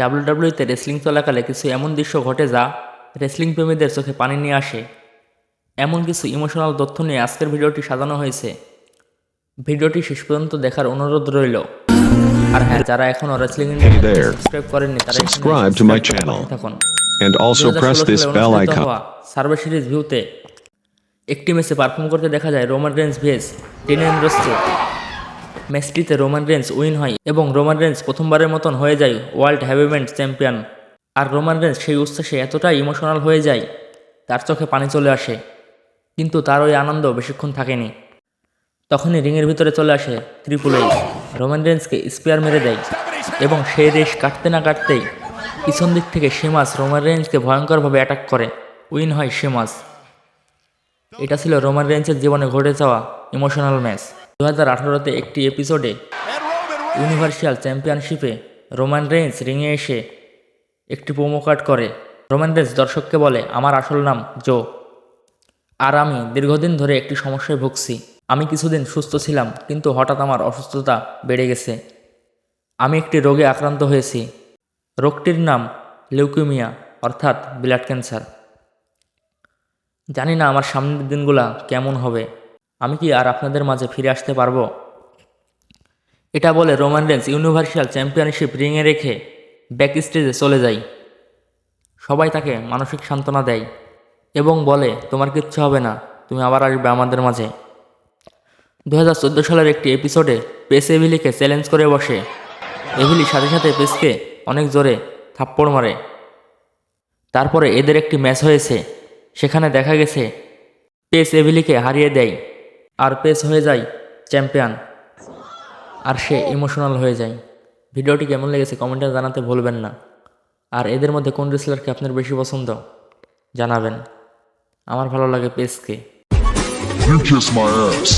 ডাব্লিউডাব্লিউতে wrestling চলাকালে কিছু এমন দৃশ্য ঘটে যা রেসলিং প্রেমীদের চোখে পানি নিয়ে আসে। এমন কিছু ইমোশনাল তথ্য নিয়ে আজকের ভিডিওটি সাজানো হয়েছে। ভিডিওটি শেষ পর্যন্ত দেখার অনুরোধ রইল। আর হ্যাঁ যারা এখনও রেসলিং. সাবস্ক্রাইব করেননি তারা থাকুন And also press this bell icon. Survivor Series ভিউতে একটি ম্যাচে পারফর্ম করতে দেখা যায় রোমান রেন্স ভেস এন্ড্রোসকে ম্যাচটিতে রোমান রেন্স উইন হয় এবং রোমান রেন্স প্রথমবারের মতন হয়ে যায় ওয়ার্ল্ড হ্যাভিমেন্ট চ্যাম্পিয়ন। আর রোমান রেন্স সেই উচ্ছ্বাসে এতটাই ইমোশনাল হয়ে যায়, তার চোখে পানি চলে আসে। কিন্তু তার ওই আনন্দ বেশিক্ষণ থাকেনি। তখনই রিংয়ের ভিতরে চলে আসে ত্রিপুল রোমান রেন্সকে স্পেয়ার মেরে দেয় এবং সেই রেস কাটতে না কাটতেই পিছন দিক থেকে শেমাস রোমান রেঞ্জকে ভয়ঙ্করভাবে অ্যাটাক করে। উইন হয় শেমাস। এটা ছিল রোমান রেঞ্জের জীবনে ঘটে যাওয়া ইমোশনাল ম্যাচ দু হাজার আঠারোতে একটি এপিসোডে ইউনিভার্সিয়াল চ্যাম্পিয়নশিপে রোমান রেঞ্জ রিংয়ে এসে একটি প্রোমো কার্ড করে। রোমান রেঞ্জ দর্শককে বলে, আমার আসল নাম জো। আর আমি দীর্ঘদিন ধরে একটি সমস্যায় ভুগছি। আমি কিছুদিন সুস্থ ছিলাম, কিন্তু হঠাৎ আমার অসুস্থতা বেড়ে গেছে। আমি একটি রোগে আক্রান্ত হয়েছি। রোগটির নাম লিউকিমিয়া, অর্থাৎ ব্লাড ক্যান্সার। জানি না আমার সামনের দিনগুলা কেমন হবে। আমি কি আর আপনাদের মাঝে ফিরে আসতে পারব? এটা বলে রোমান রেন্স ইউনিভার্সাল চ্যাম্পিয়নশিপ রিংয়ে রেখে ব্যাক স্টেজে চলে যায়। সবাই তাকে মানসিক সান্ত্বনা দেয় এবং বলে, তোমার কিচ্ছু হবে না, তুমি আবার আসবে আমাদের মাঝে। দু হাজার চোদ্দ সালের একটি এপিসোডে পেস এভিলিকে চ্যালেঞ্জ করে বসে। এভিলি সাথে সাথে পেসকে অনেক জোরে থাপ্পড় মারে। তারপরে এদের একটি ম্যাচ হয়েছে। সেখানে দেখা গেছে পেস এভিলিকে হারিয়ে দেয়। আর পেস হয়ে যায় চ্যাম্পিয়ন, আর সে ইমোশনাল হয়ে যায়। ভিডিওটি কেমন লেগেছে কমেন্টে জানাতে ভুলবেন না। আর এদের মধ্যে কোন রেসলারকে আপনার বেশি পছন্দ, জানাবেন। আমার ভালো লাগে পেসকে। You kiss my ass.